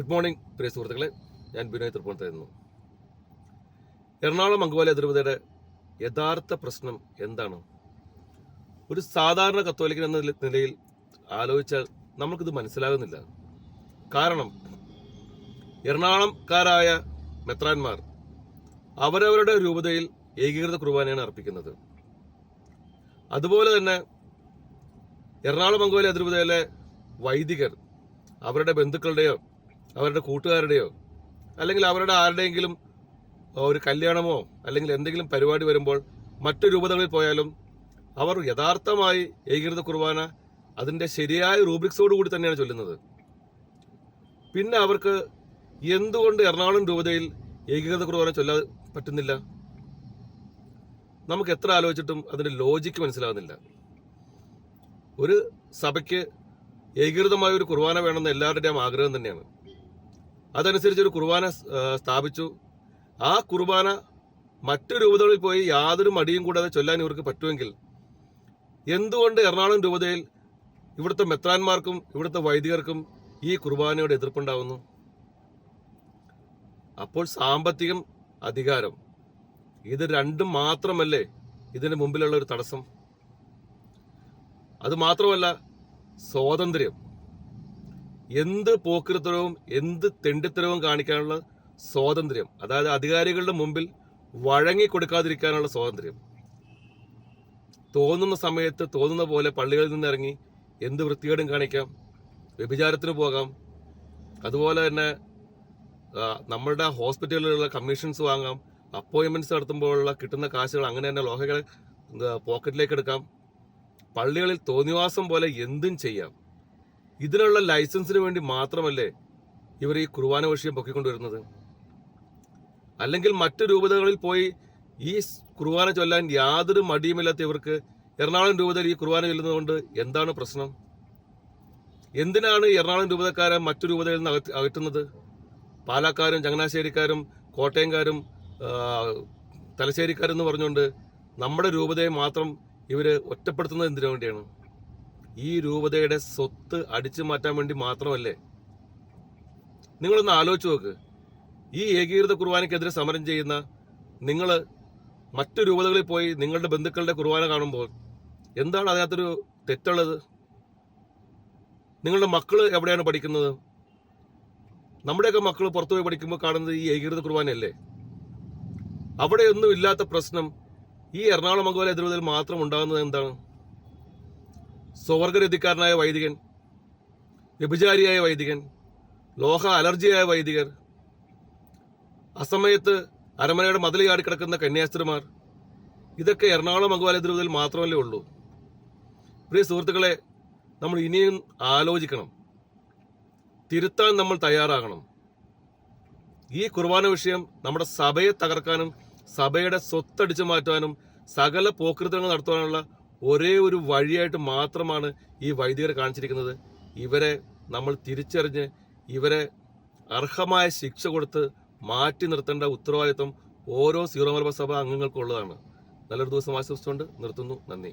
Good morning പ്രിയ സുഹൃത്തുക്കളെ. ഞാൻ ബിനോയ് തൃപ്പൂണിത്തായിരുന്നു എറണാകുളം അങ്കുവാലി അതിരൂപതയുടെ യഥാർത്ഥ പ്രശ്നം എന്താണ്? ഒരു സാധാരണ കത്തോലിക്കൻ എന്ന നിലയിൽ ആലോചിച്ചാൽ നമുക്കിത് മനസ്സിലാകുന്നില്ല. കാരണം എറണാകുളംകാരായ മെത്രാന്മാർ അവരവരുടെ രൂപതയിൽ ഏകീകൃത കുർബാനയാണ് അർപ്പിക്കുന്നത്. അതുപോലെ തന്നെ എറണാകുളം അങ്കോല അതിരൂപതയിലെ വൈദികർ അവരുടെ ബന്ധുക്കളുടെയോ അവരുടെ കൂട്ടുകാരുടെയോ അല്ലെങ്കിൽ അവരുടെ ആരുടെയെങ്കിലും ഒരു കല്യാണമോ അല്ലെങ്കിൽ എന്തെങ്കിലും പരിപാടി വരുമ്പോൾ മറ്റു രൂപതകളിൽ പോയാലും അവർ യഥാർത്ഥമായി ഏകീകൃത കുർബാന അതിന്റെ ശരിയായ റൂബ്രിക്സോട് കൂടി തന്നെയാണ് ചൊല്ലുന്നത്. പിന്നെ അവർക്ക് എന്തുകൊണ്ട് എറണാകുളം രൂപതയിൽ ഏകീകൃത കുർബാന ചൊല്ലാൻ പറ്റുന്നില്ല? നമുക്ക് എത്ര ആലോചിച്ചിട്ടും അതിന്റെ ലോജിക്ക് മനസ്സിലാകുന്നില്ല ഒരു സഭയ്ക്ക് ഏകീകൃതമായ ഒരു കുർബാന വേണമെന്ന് എല്ലാവരുടെയും ആഗ്രഹം തന്നെയാണ്. അതനുസരിച്ച് ഒരു കുർബാന സ്ഥാപിച്ചു. ആ കുർബാന മറ്റു രൂപതകളിൽ പോയി യാതൊരു മടിയും കൂടാതെ ചൊല്ലാൻ ഇവർക്ക് പറ്റുമെങ്കിൽ എന്തുകൊണ്ട് എറണാകുളം രൂപതയിൽ ഇവിടുത്തെ മെത്രാന്മാർക്കും ഇവിടുത്തെ വൈദികർക്കും ഈ കുർബാനയുടെ എതിർപ്പുണ്ടാവുന്നു? അപ്പോൾ സാമ്പത്തികം അധികാരം. ഇത് രണ്ടും മാത്രമല്ലേ ഇതിന് മുമ്പിലുള്ള ഒരു തടസ്സം? അത് മാത്രമല്ല സ്വാതന്ത്ര്യം. എന്ത് പോക്കിരിത്തരവും എന്ത് തെണ്ടിത്തരവും കാണിക്കാനുള്ള സ്വാതന്ത്ര്യം അതായത് അധികാരികളുടെ മുമ്പിൽ വഴങ്ങി കൊടുക്കാതിരിക്കാനുള്ള സ്വാതന്ത്ര്യം. തോന്നുന്ന സമയത്ത് തോന്നുന്ന പോലെ പള്ളികളിൽ നിന്ന് ഇറങ്ങി എന്ത് വൃത്തികേടും കാണിക്കാം വ്യഭിചാരത്തിന് പോകാം. അതുപോലെ തന്നെ നമ്മളുടെ ഹോസ്പിറ്റലുകളിലുള്ള കമ്മീഷൻസ് വാങ്ങാം അപ്പോയിൻമെന്റ്സ് നടത്തുമ്പോഴുള്ള കിട്ടുന്ന കാശുകൾ അങ്ങനെ തന്നെ ലോഹകളെ പോക്കറ്റിലേക്ക് എടുക്കാം. പള്ളികളിൽ തോന്നിവാസം പോലെ എന്തും ചെയ്യാം. ഇതിനുള്ള ലൈസൻസിന് വേണ്ടി മാത്രമല്ലേ ഇവർ ഈ കുർബാന വിഷയം പൊക്കിക്കൊണ്ടുവരുന്നത്? അല്ലെങ്കിൽ മറ്റു രൂപതകളിൽ പോയി ഈ കുർബാന ചൊല്ലാൻ യാതൊരു മടിയുമില്ലാത്ത ഇവർക്ക് എറണാകുളം രൂപതയിൽ ഈ കുർബാന ചൊല്ലുന്നതുകൊണ്ട് എന്താണ് പ്രശ്നം? എന്തിനാണ് എറണാകുളം രൂപതക്കാരെ മറ്റു രൂപതയിൽ നിന്ന് അകറ്റ് അകറ്റുന്നത്? പാലക്കാരും ചങ്ങനാശ്ശേരിക്കാരും കോട്ടയംകാരും തലശ്ശേരിക്കാരും എന്ന് പറഞ്ഞുകൊണ്ട് നമ്മുടെ രൂപതയെ മാത്രം ഇവർ ഒറ്റപ്പെടുത്തുന്നത് എന്തിനു വേണ്ടിയാണ്? ഈ രൂപതയുടെ സ്വത്ത് അടിച്ചു മാറ്റാൻ വേണ്ടി മാത്രമല്ലേ? നിങ്ങളൊന്ന് ആലോചിച്ച് നോക്ക്. ഈ ഏകീകൃത കുർബാനയ്ക്കെതിരെ സമരം ചെയ്യുന്ന നിങ്ങൾ മറ്റു രൂപതകളിൽ പോയി നിങ്ങളുടെ ബന്ധുക്കളുടെ കുർബാന കാണുമ്പോൾ എന്താണ് അതിനകത്തൊരു തെറ്റുള്ളത്? നിങ്ങളുടെ മക്കൾ എവിടെയാണ് പഠിക്കുന്നത്? നമ്മുടെയൊക്കെ മക്കൾ പുറത്തു പോയി പഠിക്കുമ്പോൾ കാണുന്നത് ഈ ഏകീകൃത കുർബാനയല്ലേ? അവിടെയൊന്നും ഇല്ലാത്ത പ്രശ്നം ഈ എറണാകുളം മംഗോല എതിർവതിൽ മാത്രം ഉണ്ടാകുന്നത് എന്താണ്? സ്വവർഗരതിക്കാരനായ വൈദികൻ വ്യഭിചാരിയായ വൈദികൻ ലോഹ അലർജിയായ വൈദികർ അസമയത്ത് അരമനയുടെ മതിൽ ചാടി കിടക്കുന്ന കന്യാസ്ത്രീമാർ ഇതൊക്കെ എറണാകുളം മംഗോല എതിർവതിൽ മാത്രമല്ലേ ഉള്ളൂ. പ്രിയ സുഹൃത്തുക്കളെ നമ്മൾ ഇനിയും ആലോചിക്കണം. തിരുത്താൻ നമ്മൾ തയ്യാറാകണം. ഈ കുർബാന വിഷയം നമ്മുടെ സഭയെ തകർക്കാനും സഭയുടെ സ്വത്തടിച്ചു മാറ്റാനും സകല പോക്കൃതങ്ങൾ നടത്തുവാനുള്ള ഒരേ ഒരു വഴിയായിട്ട് മാത്രമാണ് ഈ വൈദികർ കാണിച്ചിരിക്കുന്നത്. ഇവരെ നമ്മൾ തിരിച്ചറിഞ്ഞ് ഇവരെ അർഹമായ ശിക്ഷ കൊടുത്ത് മാറ്റി നിർത്തേണ്ട ഉത്തരവാദിത്വം ഓരോ സീറോ മലബാർ സഭ അംഗങ്ങൾക്കുള്ളതാണ്. നല്ലൊരു ദിവസം ആശംസിച്ചുകൊണ്ട് നിർത്തുന്നു. നന്ദി.